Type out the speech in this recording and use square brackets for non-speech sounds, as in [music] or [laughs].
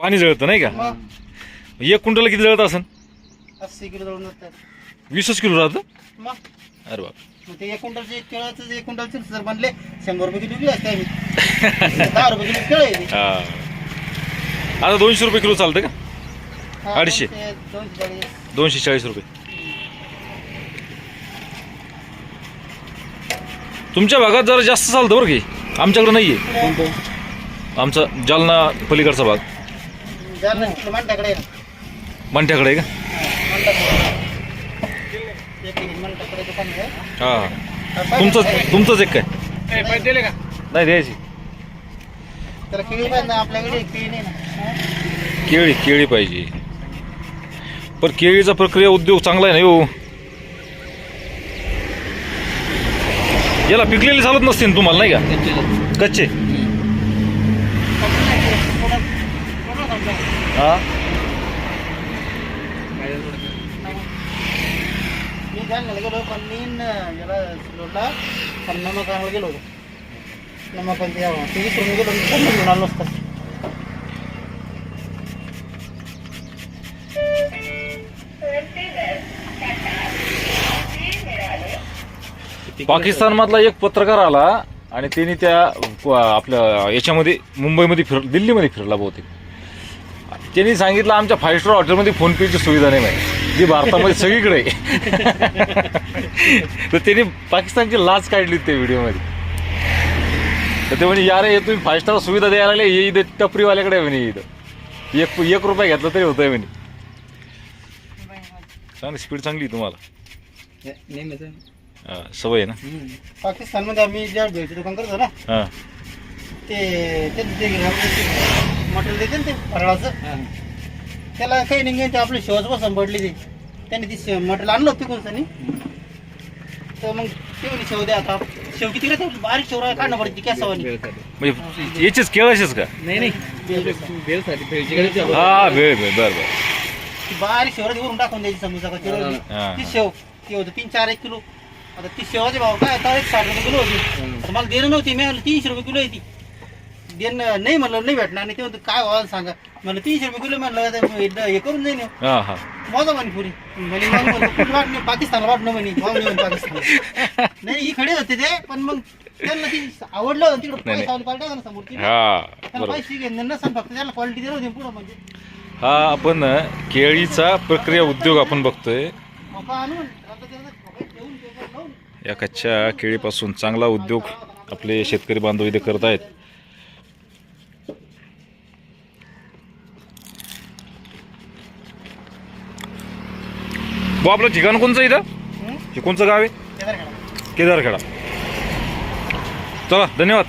पाणी जळतं नाही का? मग? एक क्विंटल किती जळत असेल अस्सी किलो जळून जातात. वीसच किलो राहतं? मग? अरे बाप. मग ते एक क्विंटलचे केळाचं एक क्विंटलचे जर म्हणले शंभर रुपये किलो असते आम्ही. [laughs] दहा रुपये किलो केळ आहे ते. हा. आता दोनशे रुपये किलो चालतं का? हा, अडीचशे. दोनशे दोनशे चाळीस. दोनशे चाळीस रुपये. तुमच्या भागात जरा जास्त चालतं बरं की. आमच्याकडे नाही आहे आमचा जालना पलीकडचा भाग. जालना तिकडे मांड्याकडे आहे ना. मंठ्याकडे आहे का? दुकान आहे. हा तुमचं का? तुमचंच एक काय नाही द्यायची. केळी पाहिजे ना आपल्याकडे केळी नाही ना. केळी केळी पाहिजे. पण केळीचा प्रक्रिया उद्योग चांगला आहे ना हो याला पिकलेली चालत नसते ना तुम्हाला नाही का? कच्चे. हा? मी गेलो पण मी याला सिल्लोडला गेलो होतो. गेलो घेऊन आलो पाकिस्तान मधला एक पत्रकार आला आणि त्यांनी त्या आपल्या याच्यामध्ये मुंबईमध्ये फिर दिल्लीमध्ये फिरला बहुतेक. त्यांनी सांगितलं आमच्या फाईव्ह स्टार हॉटेलमध्ये फोन पेची सुविधा नाही माहिती. जी भारतामध्ये [laughs] सगळीकडे आहे. तर त्यांनी पाकिस्तानची लाच काढली त्या व्हिडिओमध्ये. तर ते म्हणजे यार हे तुम्ही फाईव्ह स्टार सुविधा द्यायला लागले हे इथं टपरीवाल्याकडे आहे म्हणे इथं. एक एक रुपया घेतला तरी होतंय म्हणे. चांगली स्पीड चांगली तुम्हाला. हा, सवय आहे ना? पाकिस्तानमध्ये आम्ही ज्या भेळचे दुकान करतो ना हां. ते ते मटेरियल देते ना ते फराळाचं? त्याला काही नाही घेऊन ते आपली शेवच बसून पडली ती. त्यांनी ती मटेरियल आणलं होतं तिकडून त्यांनी. तर मग ते शेव द्या आता. शेव किती रे बारीक शेव काढणं पडते कॅसावानी. म्हणजे याचेच केळाचेच का? नाही नाही. हा वेळ वेळ. बर बर. ती बारीक शेवराची वरून टाकून द्यायची समोसा का हा. ती शेव ती होती तीन चार एक किलो. आता ती शेवाचे भाव काय? आता एक साठ रुपये किलो होती. मला देणं नव्हती. मी तीनशे रुपये किलो आहे ती. देणं नाही म्हणलं नाही भेटणार. आणि ते म्हणतं काय व्हावं सांगा? म्हणलं तीनशे रुपये किलो म्हणलं आता हे- हे करून देईन. हा हा. मोजा म्हणे पुरी. म्हणे मग म्हणलं, कुठं वाटणे? पाकिस्तानला वाटणं म्हणे. भाव नाही म्हणे नाही ही खडे होते ते पण मग त्यांना ती आवडलं होतं तिकडं नाही, पैसा पार्टी होता ना समोर हा त्याला बरोबर. पैसे घेणं नसेल फक्त त्याला क्वालिटी दिलं होती पुढं म्हणजे. हा आपण केळीचा प्रक्रिया उद्योग आपण बघतोय. मका आणून आता त्याला ठोकायत ठेवून पेपर लावून. या कच्च्या केळीपासून चांगला उद्योग आपले शेतकरी बांधव इथे करत आहेत. भाऊ आपलं ठिकाण कोणचं इथं? हे कोणचं गाव आहे? केदारखेडा. चला धन्यवाद.